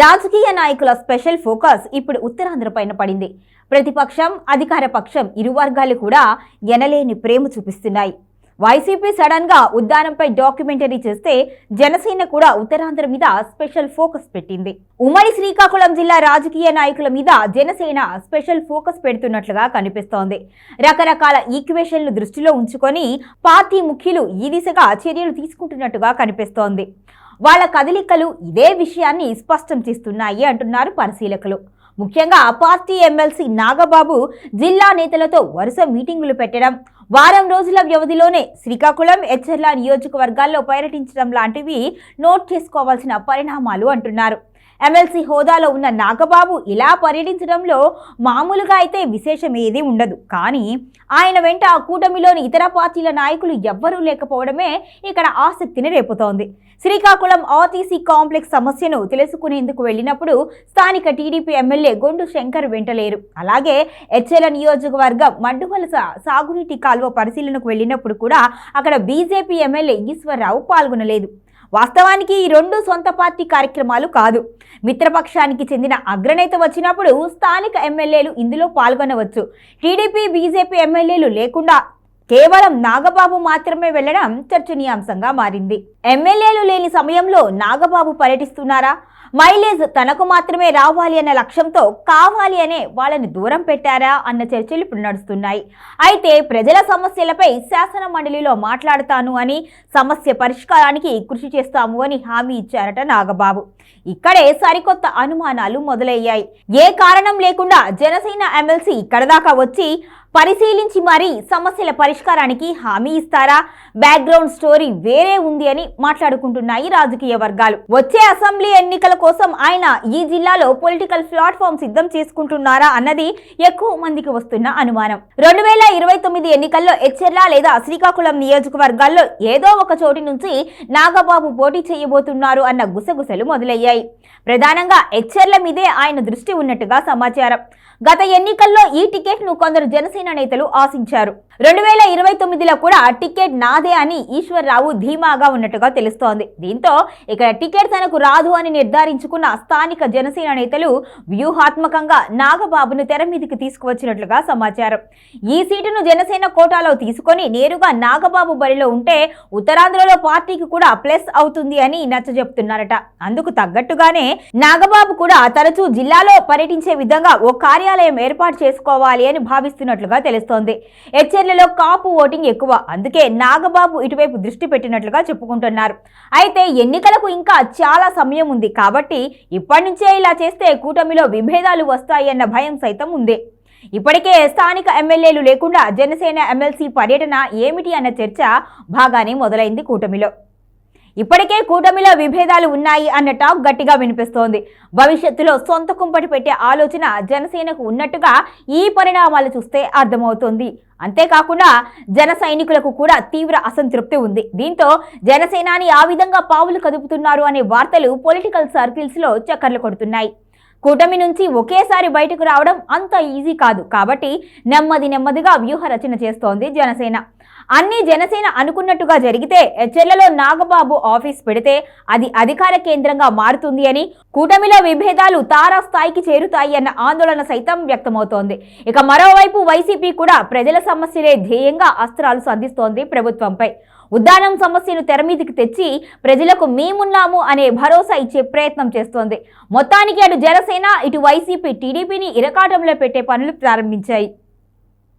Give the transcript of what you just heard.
రాజకీయ నాయకుల special focus ఇప్పుడు ఉత్తరాంధ్ర పైన పడింది. ప్రతిపక్షం అధికార పక్షం ఇరు వర్గాలు కూడా ఎనలేని ప్రేమ చూపిస్తున్నాయి. వైసీపీ సడన్గా ఉద్దానంపై డాక్యుమెంటరీ చేస్తే జనసేన కూడా ఉత్తరాంధ్ర మీద స్పెషల్ ఫోకస్ పెట్టింది. ఉమ్మడి శ్రీకాకుళం జిల్లా రాజకీయ నాయకుల మీద జనసేన స్పెషల్ ఫోకస్ పెడుతున్నట్లుగా కనిపిస్తోంది. రకరకాల ఈక్వేషన్లు దృష్టిలో ఉంచుకొని పార్టీ ముఖ్యులు ఈ దిశగా చర్యలు తీసుకుంటున్నట్టుగా కనిపిస్తోంది. వాళ్ళ కదలికలు ఇదే విషయాన్ని స్పష్టం చేస్తున్నాయి అంటున్నారు పరిశీలకులు. ముఖ్యంగా పార్టీ ఎమ్మెల్సీ నాగబాబు జిల్లా నేతలతో వరుస మీటింగులు పెట్టడం వారం రోజుల వ్యవధిలోనే శ్రీకాకుళం ఎచ్చెర్ల నియోజకవర్గాల్లో పర్యటించడం లాంటివి నోట్ చేసుకోవాల్సిన పరిణామాలు అంటున్నారు. ఎమ్మెల్సీ హోదాలో ఉన్న నాగబాబు ఇలా పర్యటించడంలో మామూలుగా అయితే విశేషం ఏదీ ఉండదు. కానీ ఆయన వెంట ఆ కూటమిలోని ఇతర పార్టీల నాయకులు ఎవ్వరూ లేకపోవడమే ఇక్కడ ఆసక్తిని రేపుతోంది. శ్రీకాకుళం ఆర్టీసీ కాంప్లెక్స్ సమస్యను తెలుసుకునేందుకు వెళ్ళినప్పుడు స్థానిక టీడీపీ ఎమ్మెల్యే గొండు శంకర్ వెంటలేరు. అలాగే హెచ్ఎల నియోజకవర్గం మడ్డువలస సాగునీటి కాలువ పరిశీలనకు వెళ్ళినప్పుడు కూడా అక్కడ బీజేపీ ఎమ్మెల్యే ఈశ్వరరావు పాల్గొనలేదు. వాస్తవానికి ఈ రెండు సొంత పార్టీ కార్యక్రమాలు కాదు. మిత్రపక్షానికి చెందిన అగ్రనేత వచ్చినప్పుడు స్థానిక ఎమ్మెల్యేలు ఇందులో పాల్గొనవచ్చు. టీడీపీ బీజేపీ ఎమ్మెల్యేలు లేకుండా కేవలం నాగబాబు మాత్రమే వెళ్ళడం చర్చనీయాంశంగా మారింది. ఎమ్మెల్యేలు లేని సమయంలో నాగబాబు పర్యటిస్తున్నారా? మైలేజ్ తనకు మాత్రమే రావాలి అన్న లక్ష్యంతో కావాలి అనే వాళ్ళని దూరం పెట్టారా అన్న చర్చలు ఇప్పుడు నడుస్తున్నాయి. అయితే ప్రజల సమస్యలపై శాసన మండలిలో మాట్లాడతాను అని సమస్య పరిష్కారానికి కృషి చేస్తాము అని హామీ ఇచ్చారట నాగబాబు. ఇక్కడే సరికొత్త అనుమానాలు మొదలయ్యాయి. ఏ కారణం లేకుండా జనసేన ఎమ్మెల్సీ ఇక్కడ దాకా వచ్చి పరిశీలించి మరీ సమస్యల పరిష్కారానికి హామీ ఇస్తారా? బ్యాక్గ్రౌండ్ స్టోరీ వేరే ఉంది అని మాట్లాడుకుంటున్నాయి రాజకీయ వర్గాలు. వచ్చే అసెంబ్లీ ఎన్నికల కోసం ఆయన ఈ జిల్లాలో పొలిటికల్ ప్లాట్ఫామ్ సిద్ధం చేసుకుంటున్నారా అన్నది ఎక్కువ మందికి వస్తున్న అనుమానం. రెండు వేల ఇరవై తొమ్మిది ఎన్నికల్లో ఎచ్చెర్ల లేదా శ్రీకాకుళం నియోజకవర్గాల్లో ఏదో ఒక చోటి నుంచి నాగబాబు పోటీ చేయబోతున్నారు అన్న గుసగుసలు మొదలయ్యాయి. ప్రధానంగా ఎచ్చెర్ల మీదే ఆయన దృష్టి ఉన్నట్టుగా సమాచారం. గత ఎన్నికల్లో ఈ టికెట్ను కొందరు జనసేన నేతలు ఆశించారు. రెండు వేల ఇరవై తొమ్మిదిలో కూడా టికెట్ నాదే అని ఈశ్వర్రావు ధీమాగా ఉన్నట్టుగా తెలుస్తోంది. దీంతో ఇక్కడ టికెట్ తనకు రాదు అని నిర్ధారించుకున్న స్థానిక జనసేన నేతలు వ్యూహాత్మకంగా నాగబాబును తెర మీదకి తీసుకువచ్చినట్లుగా సమాచారం. ఈ సీటును జనసేన కోటాలో తీసుకొని నేరుగా నాగబాబు బరిలో ఉంటే ఉత్తరాంధ్రలో పార్టీకి కూడా ప్లస్ అవుతుంది అని నచ్చజెప్తున్నారట. అందుకు తగ్గట్టుగానే నాగబాబు కూడా తరచూ జిల్లాలో పర్యటించే విధంగా ఓ కార్యాలయం ఏర్పాటు చేసుకోవాలి అని భావిస్తున్నట్లుగా తెలుస్తోంది. హెచ్ఎర్లలో కాపు ఓటింగ్ ఎక్కువ. అందుకే నాగబాబు ఇటువైపు దృష్టి పెట్టినట్లుగా చెప్పుకుంటున్నారు. అయితే ఎన్నికలకు ఇంకా చాలా సమయం ఉంది కాబట్టి ఇప్పటి నుంచే ఇలా చేస్తే కూటమిలో విభేదాలు వస్తాయన్న భయం సైతం ఉంది. ఇప్పటికే స్థానిక ఎమ్మెల్యేలు లేకుండా జనసేన ఎమ్మెల్సీ పర్యటన ఏమిటి అన్న చర్చ బాగానే మొదలైంది కూటమిలో. ఇప్పటికే కూటమిలో విభేదాలు ఉన్నాయి అన్న టాక్ గట్టిగా వినిపిస్తోంది. భవిష్యత్తులో సొంత కుంపటి పెట్టే ఆలోచన జనసేనకు ఉన్నట్టుగా ఈ పరిణామాలు చూస్తే అర్థమవుతోంది. అంతేకాకుండా జన సైనికులకు కూడా తీవ్ర అసంతృప్తి ఉంది. దీంతో జనసేనాని ఆ విధంగా పావులు కదుపుతున్నారు అనే వార్తలు పొలిటికల్ సర్కిల్స్లో చక్కర్లు కొడుతున్నాయి. కూటమి నుంచి ఒకేసారి బయటకు రావడం అంత ఈజీ కాదు. కాబట్టి నెమ్మది నెమ్మదిగా వ్యూహ రచన చేస్తోంది జనసేన. అన్ని జనసేన అనుకున్నట్టుగా జరిగితే హెచ్ఎల్లలో నాగబాబు ఆఫీస్ పెడితే అది అధికార కేంద్రంగా మారుతుంది అని కూటమిలో విభేదాలు తారా స్థాయికి చేరుతాయి అన్న ఆందోళన సైతం వ్యక్తమవుతోంది. ఇక మరోవైపు వైసీపీ కూడా ప్రజల సమస్యలే ధ్యేయంగా అస్త్రాలు సంధిస్తోంది ప్రభుత్వంపై. ఉద్దానం సమస్యను తెరమీదికి తెచ్చి ప్రజలకు మేమున్నాము అనే భరోసా ఇచ్చే ప్రయత్నం చేస్తోంది. మొత్తానికి అటు జనసేన ఇటు వైసీపీ టీడీపీని ఇరకాటంలో పెట్టే పనులు ప్రారంభించాయి.